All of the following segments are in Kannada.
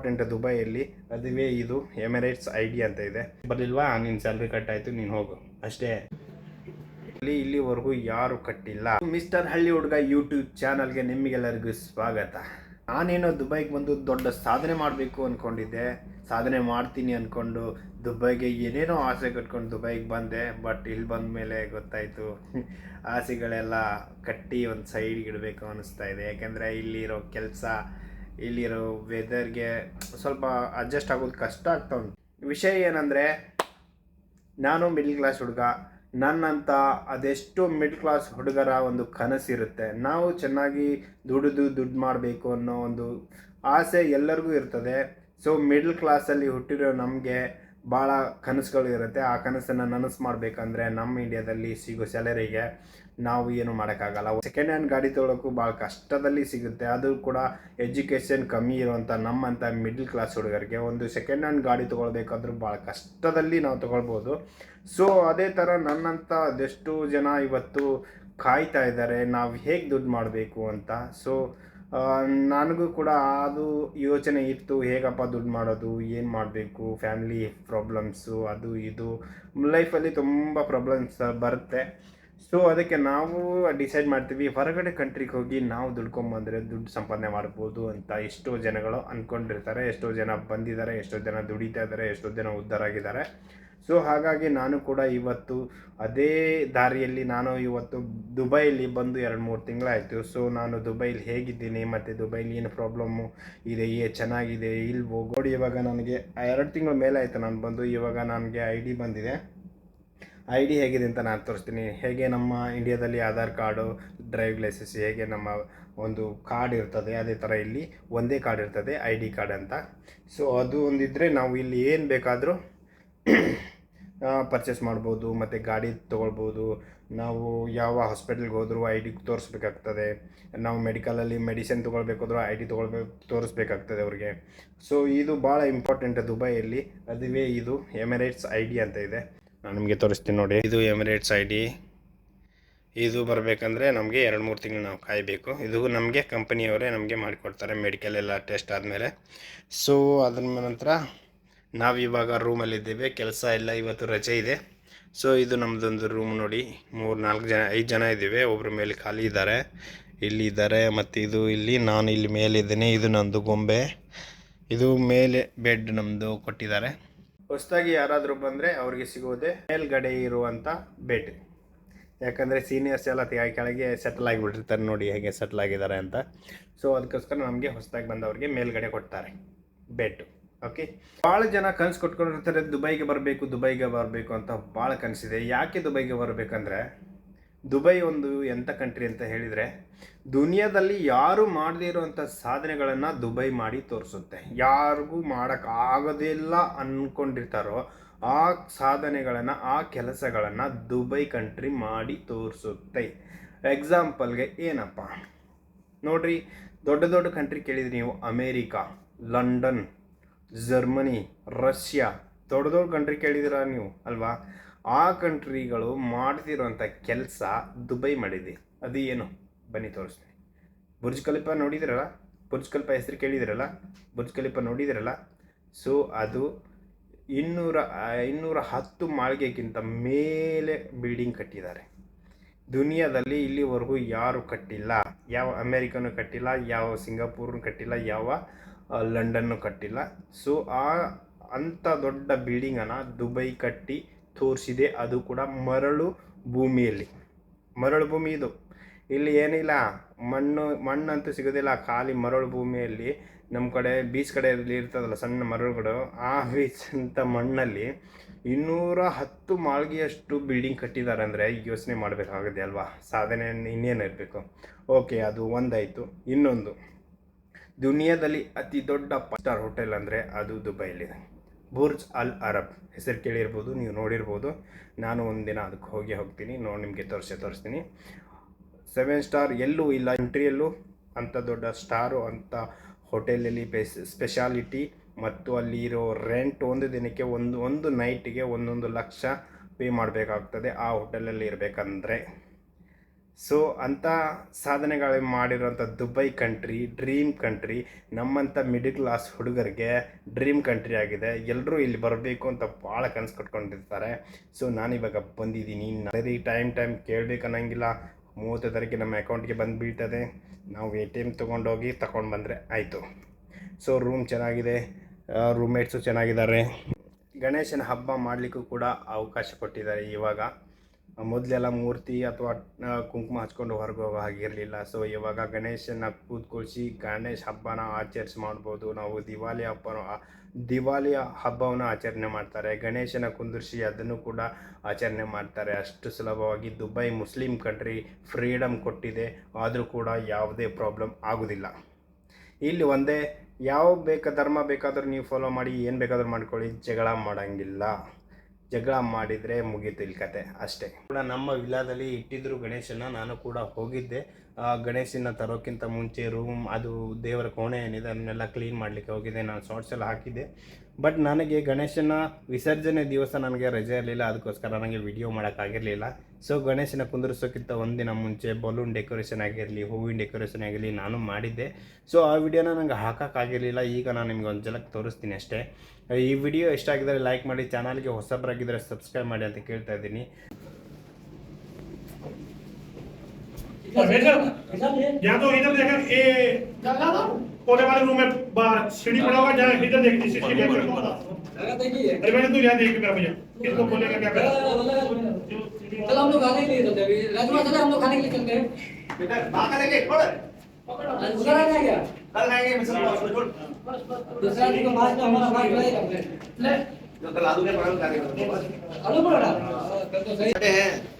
ಇಂಪಾರ್ಟೆಂಟ್ ದುಬೈಯಲ್ಲಿ, ಅದುವೇ ಇದು ಎಮಿರೇಟ್ಸ್ ಐ ಡಿ ಅಂತ ಇದೆ. ಬರಲಿಲ್ವಾ? ನಿನ್ನ ಸ್ಯಾಲ್ರಿ ಕಟ್ ಆಯಿತು, ನೀನು ಹೋಗು. ಅಷ್ಟೇ. ಇಲ್ಲಿ, ಇಲ್ಲಿವರೆಗೂ ಯಾರು ಕಟ್ಟಿಲ್ಲ. ಮಿಸ್ಟರ್ ಹಳ್ಳಿ ಹುಡುಗ ಯೂಟ್ಯೂಬ್ ಚಾನಲ್ಗೆ ನಿಮಗೆಲ್ಲರಿಗೂ ಸ್ವಾಗತ. ನಾನೇನೋ ದುಬೈಗೆ ಬಂದು ದೊಡ್ಡ ಸಾಧನೆ ಮಾಡಬೇಕು ಅಂದ್ಕೊಂಡಿದ್ದೆ ಸಾಧನೆ ಮಾಡ್ತೀನಿ ಅಂದ್ಕೊಂಡು ದುಬೈಗೆ ಏನೇನೋ ಆಸೆ ಕಟ್ಕೊಂಡು ದುಬೈಗೆ ಬಂದೆ. ಬಟ್ ಇಲ್ಲಿ ಬಂದ ಮೇಲೆ ಗೊತ್ತಾಯಿತು, ಆಸೆಗಳೆಲ್ಲ ಕಟ್ಟಿ ಒಂದು ಸೈಡ್ಗೆ ಇಡಬೇಕು ಅನ್ನಿಸ್ತಾ ಇದೆ. ಯಾಕೆಂದರೆ ಇಲ್ಲಿರೋ ಕೆಲಸ ಇಲ್ಲಿರೋ ವೆದರ್ಗೆ ಸ್ವಲ್ಪ ಅಡ್ಜಸ್ಟ್ ಆಗೋದು ಕಷ್ಟ ಆಗ್ತಾ ಉಂಟು. ವಿಷಯ ಏನಂದರೆ, ನಾನು ಮಿಡ್ಲ್ ಕ್ಲಾಸ್ ಹುಡುಗ ನನ್ನಂಥ ಅದೆಷ್ಟು ಮಿಡ್ಲ್ ಕ್ಲಾಸ್ ಹುಡುಗರ ಒಂದು ಕನಸಿರುತ್ತೆ. ನಾವು ಚೆನ್ನಾಗಿ ದುಡಿದು ದುಡ್ಡು ಮಾಡಬೇಕು ಅನ್ನೋ ಒಂದು ಆಸೆ ಎಲ್ಲರಿಗೂ ಇರ್ತದೆ. ಸೊ ಮಿಡ್ಲ್ ಕ್ಲಾಸಲ್ಲಿ ಹುಟ್ಟಿರೋ ನಮಗೆ ಭಾಳ ಕನಸುಗಳು ಇರುತ್ತೆ. ಆ ಕನಸನ್ನು ನನಸು ಮಾಡಬೇಕಂದ್ರೆ ನಮ್ಮ ಇಂಡಿಯಾದಲ್ಲಿ ಸಿಗೋ ಸ್ಯಾಲರಿಗೆ ನಾವು ಏನು ಮಾಡೋಕ್ಕಾಗಲ್ಲ. ಸೆಕೆಂಡ್ ಹ್ಯಾಂಡ್ ಗಾಡಿ ತೊಗೊಳಕ್ಕೂ ಭಾಳ ಕಷ್ಟದಲ್ಲಿ ಸಿಗುತ್ತೆ. ಅದು ಕೂಡ ಎಜುಕೇಷನ್ ಕಮ್ಮಿ ಇರುವಂಥ ನಮ್ಮಂಥ ಮಿಡ್ಲ್ ಕ್ಲಾಸ್ ಹುಡುಗರಿಗೆ ಒಂದು ಸೆಕೆಂಡ್ ಹ್ಯಾಂಡ್ ಗಾಡಿ ತೊಗೊಳ್ಬೇಕಾದ್ರೂ ಭಾಳ ಕಷ್ಟದಲ್ಲಿ ನಾವು ತೊಗೊಳ್ಬೋದು. ಸೊ ಅದೇ ಥರ ನನ್ನಂಥ ಅದೆಷ್ಟು ಜನ ಇವತ್ತು ಕಾಯ್ತಾ ಇದ್ದಾರೆ. ನಾವು ಹೇಗೆ ದುಡ್ಡು ಮಾಡಬೇಕು ಅಂತ. ಸೊ ನನಗೂ ಕೂಡ ಅದು ಯೋಚನೆ ಇತ್ತು, ಹೇಗಪ್ಪ ದುಡ್ಡು ಮಾಡೋದು, ಏನು ಮಾಡಬೇಕು ಫ್ಯಾಮಿಲಿ ಪ್ರಾಬ್ಲಮ್ಸು ಅದು ಇದು. ಲೈಫಲ್ಲಿ ತುಂಬ ಪ್ರಾಬ್ಲಮ್ಸ್ ಬರುತ್ತೆ. ಸೊ ಅದಕ್ಕೆ ನಾವು ಡಿಸೈಡ್ ಮಾಡ್ತೀವಿ, ಹೊರಗಡೆ ಕಂಟ್ರಿಗೆ ಹೋಗಿ ನಾವು ದುಡ್ಕೊಂಬಂದರೆ ದುಡ್ಡು ಸಂಪಾದನೆ ಮಾಡ್ಬೋದು ಅಂತ ಎಷ್ಟೋ ಜನಗಳು ಅಂದ್ಕೊಂಡಿರ್ತಾರೆ ಎಷ್ಟೋ ಜನ ಬಂದಿದ್ದಾರೆ, ಎಷ್ಟೋ ಜನ ದುಡಿತಾ ಇದ್ದಾರೆ, ಎಷ್ಟೋ ಜನ ಉದ್ಧಾರ ಆಗಿದ್ದಾರೆ. ಸೊ ಹಾಗಾಗಿ ನಾನು ಕೂಡ ಇವತ್ತು ಅದೇ ದಾರಿಯಲ್ಲಿ ನಾನು ಇವತ್ತು ದುಬೈಲಿ ಬಂದು ಎರಡು ಮೂರು ತಿಂಗಳಾಯಿತು. ಸೊ ನಾನು ದುಬೈಲಿ ಹೇಗಿದ್ದೀನಿ, ಮತ್ತು ದುಬೈಲಿ ಏನು ಪ್ರಾಬ್ಲಮ್ಮು ಇದೆ, ಏ ಚೆನ್ನಾಗಿದೆ, ಇಲ್ವೋ? ನೋಡಿ, ಇವಾಗ ನನಗೆ ಎರಡು ತಿಂಗಳ ಮೇಲೆ ಆಯಿತು ನಾನು ಬಂದು. ಇವಾಗ ನನಗೆ ಐ ಡಿ ಬಂದಿದೆ. ಐ ಡಿ ಹೇಗಿದೆ ಅಂತ ನಾನು ತೋರಿಸ್ತೀನಿ. ಹೇಗೆ ನಮ್ಮ ಇಂಡಿಯಾದಲ್ಲಿ ಆಧಾರ್ ಕಾರ್ಡು ಡ್ರೈವಿಂಗ್ ಲೈಸೆನ್ಸ್ ಹೇಗೆ ನಮ್ಮ ಒಂದು ಕಾರ್ಡ್ ಇರ್ತದೆ, ಅದೇ ಥರ ಇಲ್ಲಿ ಒಂದೇ ಕಾರ್ಡ್ ಇರ್ತದೆ ಐ ಡಿ ಕಾರ್ಡ್ ಅಂತ. ಸೊ ಅದು ಒಂದಿದ್ದರೆ ನಾವು ಇಲ್ಲಿ ಏನು ಬೇಕಾದರೂ ಪರ್ಚೇಸ್ ಮಾಡ್ಬೋದು, ಮತ್ತು ಗಾಡಿ ತೊಗೊಳ್ಬೋದು. ನಾವು ಯಾವ ಹಾಸ್ಪಿಟಲ್ಗೆ ಹೋದರೂ ಐ ಡಿ ತೋರಿಸ್ಬೇಕಾಗ್ತದೆ. ನಾವು ಮೆಡಿಕಲಲ್ಲಿ ಮೆಡಿಸಿನ್ ತೊಗೊಳ್ಬೇಕಾದ್ರೂ ಐ ಡಿ ತೊಗೊಳ್ಬೇಕು ತೋರಿಸ್ಬೇಕಾಗ್ತದೆ ಅವ್ರಿಗೆ. ಸೊ ಇದು ಭಾಳ ಇಂಪಾರ್ಟೆಂಟ್ ದುಬೈಯಲ್ಲಿ. ಅದುವೇ ಇದು ಎಮಿರೇಟ್ಸ್ ಐ ಡಿ ಅಂತ ಇದೆ. ನಾನು ನಿಮಗೆ ತೋರಿಸ್ತೀನಿ ನೋಡಿ. ಇದು ಎಮಿರೇಟ್ಸ್ ಐ ಡಿ ಇದು ಬರಬೇಕಂದ್ರೆ ನಮಗೆ ಎರಡು ಮೂರು ತಿಂಗಳು ನಾವು ಕಾಯಬೇಕು. ಇದು ನಮಗೆ ಕಂಪನಿಯವರೇ ನಮಗೆ ಮಾಡಿಕೊಡ್ತಾರೆ. ಮೆಡಿಕಲ್ ಎಲ್ಲ ಟೆಸ್ಟ್ ಆದಮೇಲೆ. ಸೊ ಅದ್ರ ನಂತರ ನಾವಿವಾಗ ರೂಮಲ್ಲಿದ್ದೇವೆ, ಕೆಲಸ ಎಲ್ಲ ಇವತ್ತು ರಜೆ ಇದೆ. ಸೊ ಇದು ನಮ್ಮದೊಂದು ರೂಮ್ ನೋಡಿ. ಮೂರು, ನಾಲ್ಕು ಜನ, ಐದು ಜನ ಇದ್ದೀವಿ. ಒಬ್ಬರ ಮೇಲೆ ಖಾಲಿ ಇದ್ದಾರೆ. ಇಲ್ಲಿ ಇದ್ದಾರೆ ಮತ್ತು ಇದು ಇಲ್ಲಿ, ನಾನು ಇಲ್ಲಿ ಮೇಲಿದ್ದೇನೆ ಇದು ನಂದು ಗೊಂಬೆ. ಇದು ಮೇಲೆ ಬೆಡ್ ನಮ್ಮದು ಕೊಟ್ಟಿದ್ದಾರೆ. ಹೊಸದಾಗಿ ಯಾರಾದರೂ ಬಂದರೆ ಅವ್ರಿಗೆ ಸಿಗೋದೆ ಮೇಲ್ಗಡೆ ಇರುವಂಥ ಬೆಡ್ ಯಾಕಂದರೆ ಸೀನಿಯರ್ಸ್ ಎಲ್ಲ ಕೆಳಗೆ ಸೆಟಲ್ ಆಗಿಬಿಟ್ಟಿರ್ತಾರೆ. ನೋಡಿ ಹೇಗೆ ಸೆಟಲ್ ಆಗಿದ್ದಾರೆ ಅಂತ. ಸೊ ಅದಕ್ಕೋಸ್ಕರ ನಮಗೆ ಹೊಸದಾಗಿ ಬಂದವ್ರಿಗೆ ಮೇಲ್ಗಡೆ ಕೊಡ್ತಾರೆ ಬೆಡ್ ಓಕೆ ಭಾಳ ಜನ ಕನಸು ಕೊಟ್ಕೊಂಡಿರ್ತಾರೆ, ದುಬೈಗೆ ಬರಬೇಕು ದುಬೈಗೆ ಬರಬೇಕು ಅಂತ ಭಾಳ ಕನಸಿದೆ. ಯಾಕೆ ದುಬೈಗೆ ಬರಬೇಕಂದ್ರೆ, ದುಬೈ ಒಂದು ಎಂಥ ಕಂಟ್ರಿ ಅಂತ ಹೇಳಿದರೆ, ದುನಿಯಾದಲ್ಲಿ ಯಾರು ಮಾಡದೇ ಇರುವಂಥ ಸಾಧನೆಗಳನ್ನು ದುಬೈ ಮಾಡಿ ತೋರಿಸುತ್ತೆ. ಯಾರಿಗೂ ಮಾಡೋಕ್ಕಾಗೋದಿಲ್ಲ ಅಂದ್ಕೊಂಡಿರ್ತಾರೋ ಆ ಸಾಧನೆಗಳನ್ನು, ಆ ಕೆಲಸಗಳನ್ನು ದುಬೈ ಕಂಟ್ರಿ ಮಾಡಿ ತೋರಿಸುತ್ತೆ. ಎಕ್ಸಾಂಪಲ್ಗೆ ಏನಪ್ಪ? ನೋಡ್ರಿ, ದೊಡ್ಡ ದೊಡ್ಡ ಕಂಟ್ರಿ ಕೇಳಿದ್ರಿ ನೀವು, ಅಮೇರಿಕಾ, ಲಂಡನ್. ಜರ್ಮನಿ, ರಷ್ಯಾ, ದೊಡ್ಡ ದೊಡ್ಡ ಕಂಟ್ರಿ ಕೇಳಿದಿರ ನೀವು? ಅಲ್ವಾ? ಆ ಕಂಟ್ರಿಗಳು ಮಾಡ್ತಿರೋಂಥ ಕೆಲಸ ದುಬೈ ಮಾಡಿದೆ. ಅದು ಏನು? ಬನ್ನಿ ತೋರಿಸ್ತೀನಿ. ಬುರ್ಜ್ ಕಲಿಪ ನೋಡಿದಿರಲ್ಲ? ಬುರ್ಜ್ ಕಲಿಪ ಹೆಸರು ಕೇಳಿದಿರಲ್ಲ? ಬುರ್ಜ್ ಕಲಿಪ ನೋಡಿದಿರಲ್ಲ? ಸೊ ಅದು ಇನ್ನೂರ ಇನ್ನೂರ ಹತ್ತು ಮಾಳಿಗೆಗಿಂತ ಮೇಲೆ ಬಿಲ್ಡಿಂಗ್ ಕಟ್ಟಿದ್ದಾರೆ. ದುನಿಯಾದಲ್ಲಿ ಇಲ್ಲಿವರೆಗೂ ಯಾರು ಕಟ್ಟಿಲ್ಲ. ಯಾವ ಅಮೇರಿಕನೂ ಕಟ್ಟಿಲ್ಲ, ಯಾವ ಸಿಂಗಾಪುರ್ನು ಕಟ್ಟಿಲ್ಲ, ಯಾವ ಲಂಡನ್ನು ಕಟ್ಟಿಲ್ಲ. ಸೊ ಆ ಅಂಥ ದೊಡ್ಡ ಬಿಲ್ಡಿಂಗನ್ನು ದುಬೈ ಕಟ್ಟಿ ತೋರಿಸಿದೆ. ಅದು ಕೂಡ ಮರಳು ಭೂಮಿಯಲ್ಲಿ. ಮರಳು ಭೂಮಿ ಇದು. ಇಲ್ಲಿ ಏನಿಲ್ಲ, ಮಣ್ಣು, ಮಣ್ಣಂತೂ ಸಿಗೋದಿಲ್ಲ. ಖಾಲಿ ಮರಳು ಭೂಮಿಯಲ್ಲಿ ನಮ್ಮ ಕಡೆ, ಬೀಚ್ ಕಡೆ ಇರ್ತದಲ್ಲ, ಸಣ್ಣ ಮರಳುಗಳು, ಆ ಬೀಚ್ ಅಂತ ಮಣ್ಣಲ್ಲಿ ಇನ್ನೂರ ಹತ್ತು ಮಾಳಿಗೆಯಷ್ಟು ಬಿಲ್ಡಿಂಗ್ ಕಟ್ಟಿದ್ದಾರೆ ಅಂದರೆ ಯೋಚನೆ ಮಾಡಬೇಕಾಗುತ್ತೆ ಅಲ್ವಾ? ಸಾಧನೆ ಇನ್ನೇನು ಇರಬೇಕು? ಓಕೆ ಅದು ಒಂದಾಯಿತು. ಇನ್ನೊಂದು. ದುನಿಯಾದಲ್ಲಿ ಅತಿ ದೊಡ್ಡ ಸ್ಟಾರ್ ಹೋಟೆಲ್ ಅಂದರೆ ಅದು ದುಬೈಲಿದೆ ಬುರ್ಜ್ ಅಲ್ ಅರಬ್. ಹೆಸರು ಕೇಳಿರ್ಬೋದು, ನೀವು ನೋಡಿರ್ಬೋದು. ನಾನು ಒಂದಿನ ಅದಕ್ಕೆ ಹೋಗಿ ಹೋಗ್ತೀನಿ, ನೋಡಿ ನಿಮಗೆ ತೋರಿಸಿ, ತೋರಿಸ್ತೀನಿ. ಸೆವೆನ್ ಸ್ಟಾರ್ ಎಲ್ಲೂ ಇಲ್ಲ, ಕಂಟ್ರಿಯಲ್ಲೂ ಅಂಥ ದೊಡ್ಡ ಸ್ಟಾರು, ಅಂಥ ಹೋಟೆಲಲ್ಲಿ ಬೆಸ್ ಸ್ಪೆಷಾಲಿಟಿ ಮತ್ತು ಅಲ್ಲಿರೋ ರೆಂಟ್ ಒಂದು ದಿನಕ್ಕೆ ಒಂದು ಒಂದು ನೈಟಿಗೆ ಒಂದೊಂದು ಲಕ್ಷ ಪೇ ಮಾಡಬೇಕಾಗ್ತದೆ. ಆ ಹೋಟೆಲಲ್ಲಿ ಇರಬೇಕಂದ್ರೆ. ಸೊ ಅಂಥ ಸಾಧನೆಗಳು ಮಾಡಿರೋಂಥ ದುಬೈ ಕಂಟ್ರಿ ಡ್ರೀಮ್ ಕಂಟ್ರಿ ನಮ್ಮಂಥ ಮಿಡಿಲ್ ಕ್ಲಾಸ್ ಹುಡುಗರಿಗೆ ಡ್ರೀಮ್ ಕಂಟ್ರಿ ಆಗಿದೆ. ಎಲ್ಲರೂ ಇಲ್ಲಿ ಬರಬೇಕು ಅಂತ ಭಾಳ ಕನಸು ಕಟ್ಕೊಂಡಿರ್ತಾರೆ. ಸೊ ನಾನಿವಾಗ ಬಂದಿದ್ದೀನಿ. ನನಗೆ ಟೈಮ್ ಟೈಮ್ ಕೇಳಬೇಕನ್ನಂಗಿಲ್ಲ ಮೂವತ್ತು ತಾರೀಕಿಗೆ ನಮ್ಮ ಅಕೌಂಟ್ಗೆ ಬಂದು ಬೀಳ್ತದೆ ನಾವು ಎ ಟಿ ಎಂ ತೊಗೊಂಡೋಗಿ ತಗೊಂಡು ಬಂದರೆ ಆಯಿತು. ಸೊ ರೂಮ್ ಚೆನ್ನಾಗಿದೆ. ರೂಮ್ಮೇಟ್ಸು ಚೆನ್ನಾಗಿದ್ದಾರೆ. ಗಣೇಶನ ಹಬ್ಬ ಮಾಡಲಿಕ್ಕೂ ಕೂಡ ಅವಕಾಶ ಕೊಟ್ಟಿದ್ದಾರೆ ಇವಾಗ. ಮೊದಲೆಲ್ಲ ಮೂರ್ತಿ ಅಥವಾ ಕುಂಕುಮ ಹಚ್ಕೊಂಡು ಹೊರಗೆ ಹೋಗೋ ಹಾಗಿರಲಿಲ್ಲ ಸೊ ಇವಾಗ ಗಣೇಶನ ಕೂತ್ಕೊಳಿಸಿ ಗಣೇಶ ಹಬ್ಬನ ಆಚರಿಸಿ ಮಾಡ್ಬೋದು. ನಾವು ದಿವಾಲಿ ಹಬ್ಬನ, ಆ- ದಿವಾಲಿ ಹಬ್ಬವನ್ನು ಆಚರಣೆ ಮಾಡ್ತಾರೆ. ಗಣೇಶನ ಕುಂದಿರಿಸಿ ಅದನ್ನು ಕೂಡ ಆಚರಣೆ ಮಾಡ್ತಾರೆ. ಅಷ್ಟು ಸುಲಭವಾಗಿ ದುಬೈ ಮುಸ್ಲಿಂ ಕಂಟ್ರಿ ಫ್ರೀಡಮ್ ಕೊಟ್ಟಿದೆ. ಆದರೂ ಕೂಡ ಯಾವುದೇ ಪ್ರಾಬ್ಲಮ್ ಆಗೋದಿಲ್ಲ. ಇಲ್ಲಿ ಒಂದೇ, ಯಾವ ಬೇಕ, ಧರ್ಮ ಬೇಕಾದರೂ ನೀವು ಫಾಲೋ ಮಾಡಿ, ಏನು ಬೇಕಾದರೂ ಮಾಡ್ಕೊಳ್ಳಿ, ಜಗಳ ಮಾಡೋಂಗಿಲ್ಲ. ಜಗಳ ಮಾಡಿದರೆ ಮುಗೀತು ಇಲ್ಲಿ ಕತೆ ಅಷ್ಟೇ. ಕೂಡ ನಮ್ಮ ವಿಲಾದಲ್ಲಿ ಇಟ್ಟಿದ್ರು ಗಣೇಶನ ನಾನು ಕೂಡ ಹೋಗಿದ್ದೆ. ಗಣೇಶನ ತರೋಕ್ಕಿಂತ ಮುಂಚೆ ರೂಮ್ ಅದು ದೇವರ ಕೋಣೆ ಏನಿದೆ, ಅದನ್ನೆಲ್ಲ ಕ್ಲೀನ್ ಮಾಡಲಿಕ್ಕೆ ಹೋಗಿದ್ದೆ ನಾನು ಶಾರ್ಟ್ಸ್ ಎಲ್ಲ ಹಾಕಿದ್ದೆ. ಬಟ್ ನನಗೆ ಗಣೇಶನ ವಿಸರ್ಜನೆ ದಿವಸ ನನಗೆ ರಜೆ ಇರಲಿಲ್ಲ. ಅದಕ್ಕೋಸ್ಕರ ನನಗೆ ವಿಡಿಯೋ ಮಾಡೋಕ್ಕಾಗಿರಲಿಲ್ಲ ಸೊ ಗಣೇಶನ ಕುಂದಿರಿಸೋಕ್ಕಿಂತ ಒಂದಿನ ಮುಂಚೆ ಬಲೂನ್ ಡೆಕೋರೇಷನ್ ಆಗಿರಲಿ, ಹೂವಿನ ಡೆಕೋರೇಷನ್ ಆಗಿರಲಿ ನಾನು ಮಾಡಿದ್ದೆ. ಸೊ ಆ ವಿಡಿಯೋನ ನನಗೆ ಹಾಕೋಕ್ಕಾಗಿರಲಿಲ್ಲ ಈಗ ನಾನು ನಿಮ್ಗೆ ಒಂದು ಜಲಕ್ಕೆ ತೋರಿಸ್ತೀನಿ ಅಷ್ಟೇ. ಈ ವಿಡಿಯೋ ಇಷ್ಟ ಆಗಿದ್ದರೆ ಲೈಕ್ ಮಾಡಿ ಚಾನಲ್ಗೆ ಹೊಸಬ್ರಾಗಿದ್ದರೆ ಸಬ್ಸ್ಕ್ರೈಬ್ ಮಾಡಿ ಅಂತ ಕೇಳ್ತಾ ಇದ್ದೀನಿ. या तो इधर देखा ये कोने वाले रूम में बाहर सीढ़ी पड़ा होगा जहाँ इधर देख इसी सीढ़ी पे अरे मैंने तू यहाँ देख मेरा भैया किसको बोलेगा क्या करेगा चलो हम लोग खाने के लिए चलते हैं राजमा चले हम लोग खाने के लिए चलते हैं बेटा बाहर करेंगे छोड़ उधर आ जाएगा कल आएँगे मिसल छोड़ छोड़ दूसरा दिन को बाद में हमारा भाई बुलाएगा अपने ले जो कल आलू के पराठे खाएँगे आलू पराठा हाँ, कल तो सही है है?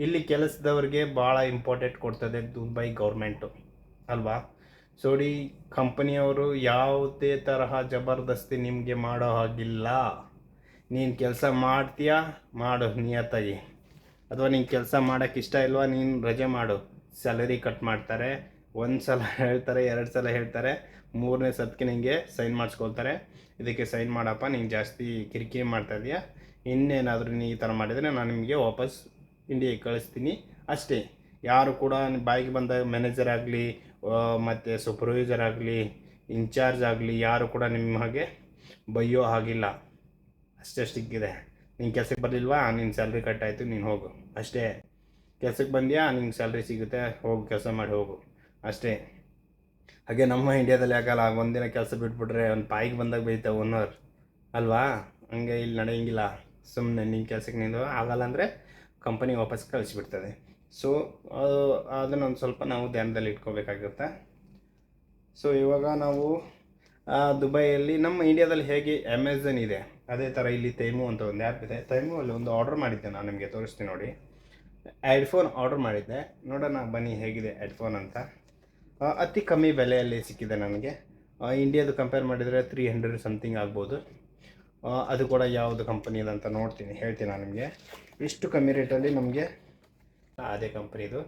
ಇಲ್ಲಿ ಕೆಲಸದವ್ರಿಗೆ ಭಾಳ ಇಂಪಾರ್ಟೆಂಟ್ ಕೊಡ್ತದೆ ದುಬೈ ಗೌರ್ಮೆಂಟು ಅಲ್ವಾ? ಸೊ ಈ ಕಂಪನಿಯವರು ಯಾವುದೇ ತರಹ ಜಬರ್ದಸ್ತಿ ನಿಮಗೆ ಮಾಡೋ ಹಾಗಿಲ್ಲ. ನೀನು ಕೆಲಸ ಮಾಡ್ತೀಯಾ? ಮಾಡು, ನಿಯತ್ತಾಗಿ. ಅಥವಾ ನೀನು ಕೆಲಸ ಮಾಡೋಕ್ಕೆ ಇಷ್ಟ ಇಲ್ವಾ? ನೀನು ರಜೆ ಮಾಡು. ಸ್ಯಾಲರಿ ಕಟ್ ಮಾಡ್ತಾರೆ, ಒಂದು ಸಲ ಹೇಳ್ತಾರೆ, ಎರಡು ಸಲ ಹೇಳ್ತಾರೆ, ಮೂರನೇ ಸತ್ಗೆ ನಿಮಗೆ ಸೈನ್ ಮಾಡಿಸ್ಕೊಳ್ತಾರೆ. ಇದಕ್ಕೆ ಸೈನ್ ಮಾಡಪ್ಪ, ನೀನು ಜಾಸ್ತಿ ಕಿರಿಕಿರಿ ಮಾಡ್ತಾ ಇದೆಯಾ? ಇನ್ನೇನಾದರೂ ನೀ ಈ ಥರ ಮಾಡಿದರೆ ನಾನು ನಿಮಗೆ ವಾಪಸ್ ಇಂಡಿಯಾಗೆ ಕಳಿಸ್ತೀನಿ. ಅಷ್ಟೇ, ಯಾರು ಕೂಡ ಬಾಯಿಗೆ ಬಂದ ಮ್ಯಾನೇಜರ್ ಆಗಲಿ ಮತ್ತು ಸೂಪರ್ವೈಸರ್ ಆಗಲಿ ಇನ್ಚಾರ್ಜ್ ಆಗಲಿ, ಯಾರು ಕೂಡ ನಿಮ್ಮ ಹಾಗೆ ಬೈಯೋ ಹಾಗಿಲ್ಲ. ಅಷ್ಟೇ ಸ್ಟಿಕ್ಕಿದೆ ನಿನ್ನ ಕೆಲಸಕ್ಕೆ ಬರಲಿಲ್ವಾ? ನಿನ್ನ ಸ್ಯಾಲ್ರಿ ಕಟ್ ಆಯಿತು, ನೀನು ಹೋಗು. ಅಷ್ಟೇ. ಕೆಲಸಕ್ಕೆ ಬಂದ್ಯಾ? ನಿಂಗೆ ಸ್ಯಾಲ್ರಿ ಸಿಗುತ್ತೆ. ಹೋಗು, ಕೆಲಸ ಮಾಡಿ ಹೋಗು. ಅಷ್ಟೇ. ಹಾಗೆ ನಮ್ಮ ಇಂಡಿಯಾದಲ್ಲಿ ಆಗಲ್ಲ. ಒಂದಿನ ಕೆಲಸ ಬಿಟ್ಬಿಟ್ರೆ ಒಂದು ಪಾಯಿಗೆ ಬಂದಾಗ ಬೈತಾವೆ ಓನರ್ ಅಲ್ವಾ? ಹಂಗೆ ಇಲ್ಲಿ ನಡೆಯಂಗಿಲ್ಲ. ಸುಮ್ಮನೆ ನಿನ್ನ ಕೆಲಸಕ್ಕೆ ನಿಂದು ಆಗಲ್ಲ ಅಂದರೆ ಕಂಪನಿ ವಾಪಸ್ ಕಳಿಸಿಬಿಡ್ತದೆ. ಸೊ ಅದು ಅದನ್ನೊಂದು ಸ್ವಲ್ಪ ನಾವು ಧ್ಯಾನದಲ್ಲಿ ಇಟ್ಕೋಬೇಕಾಗುತ್ತೆ ಸೊ ಇವಾಗ ನಾವು ದುಬೈಯಲ್ಲಿ ನಮ್ಮ ಇಂಡಿಯಾದಲ್ಲಿ ಹೇಗೆ ಅಮೆಝನ್ ಇದೆ, ಅದೇ ಥರ ಇಲ್ಲಿ ತೈಮು ಅಂತ ಒಂದು ಆ್ಯಪ್ ಇದೆ. ತೈಮು ಅಲ್ಲಿ ಒಂದು ಆರ್ಡರ್ ಮಾಡಿದ್ದೆ ನಾನು ನಿಮಗೆ, ತೋರಿಸ್ತೀನಿ ನೋಡಿ. ಹೆಡ್ಫೋನ್ ಆರ್ಡರ್ ಮಾಡಿದ್ದೆ. ನೋಡೋಣ, ಬನ್ನಿ ಹೇಗಿದೆ ಹೆಡ್ಫೋನ್ ಅಂತ. ಅತಿ ಕಮ್ಮಿ ಬೆಲೆಯಲ್ಲಿ ಸಿಕ್ಕಿದೆ ನನಗೆ. ಇಂಡಿಯಾದು ಕಂಪೇರ್ ಮಾಡಿದರೆ ತ್ರೀ ಹಂಡ್ರೆಡ್ ಸಮಥಿಂಗ್ ಆಗ್ಬೋದು. ಅದು ಕೂಡ ಯಾವುದು ಕಂಪನಿದು ಅಂತ ನೋಡ್ತೀನಿ, ಹೇಳ್ತೀನಿ ನಾನು ನಿಮಗೆ. ಇಷ್ಟು ಕಮ್ಮಿ ರೇಟಲ್ಲಿ ನಮಗೆ ಅದೇ ಕಂಪ್ನಿದು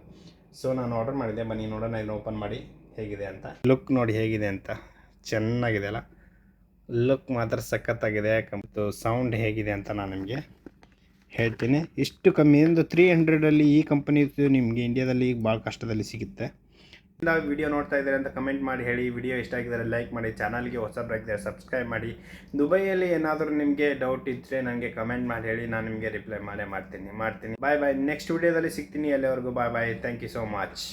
ಸೊ ನಾನು ಆರ್ಡರ್ ಮಾಡಿದ್ದೆ, ಬನ್ನಿ ನೋಡೋಣ ಇದನ್ನು ಓಪನ್ ಮಾಡಿ ಹೇಗಿದೆ ಅಂತ. ಲುಕ್ ನೋಡಿ ಹೇಗಿದೆ ಅಂತ. ಚೆನ್ನಾಗಿದೆ ಅಲ್ಲ. ಲುಕ್ ಮಾತ್ರ ಸಖತ್ತಾಗಿದೆ ಮತ್ತು ಸೌಂಡ್ ಹೇಗಿದೆ ಅಂತ ನಾನು ನಿಮಗೆ ಹೇಳ್ತೀನಿ. ಇಷ್ಟು ಕಮ್ಮಿ ಒಂದು ತ್ರೀ ಹಂಡ್ರೆಡಲ್ಲಿ ಈ ಕಂಪನಿದು ನಿಮಗೆ ಇಂಡಿಯಾದಲ್ಲಿ ಈಗ ಭಾಳ ಕಷ್ಟದಲ್ಲಿ ಸಿಗುತ್ತೆ. ಇಲ್ಲ ವಿಡಿಯೋ ನೋಡ್ತಾ ಇದ್ದಾರೆ ಅಂತ ಕಮೆಂಟ್ ಮಾಡಿ ಹೇಳಿ. ವಿಡಿಯೋ ಇಷ್ಟ ಆಗಿದ್ದಾರೆ ಲೈಕ್ ಮಾಡಿ. ಚಾನಲ್ಗೆ ಹೊಸಬ್ರಾಗಿದ್ದಾರೆ ಸಬ್ಸ್ಕ್ರೈಬ್ ಮಾಡಿ. ದುಬೈಯಲ್ಲಿ ಏನಾದರೂ ನಿಮಗೆ ಡೌಟ್ ಇದ್ದರೆ ನನಗೆ ಕಮೆಂಟ್ ಮಾಡಿ ಹೇಳಿ. ನಾನು ನಿಮಗೆ ರಿಪ್ಲೈ ಮಾಡೇ ಮಾಡ್ತೀನಿ. ಮಾಡ್ತೀನಿ. ಬಾಯ್ ಬಾಯ್ ನೆಕ್ಸ್ಟ್ ವಿಡಿಯೋದಲ್ಲಿ ಸಿಗ್ತೀನಿ. ಅಲ್ಲಿವರೆಗೂ bye bye thank you so much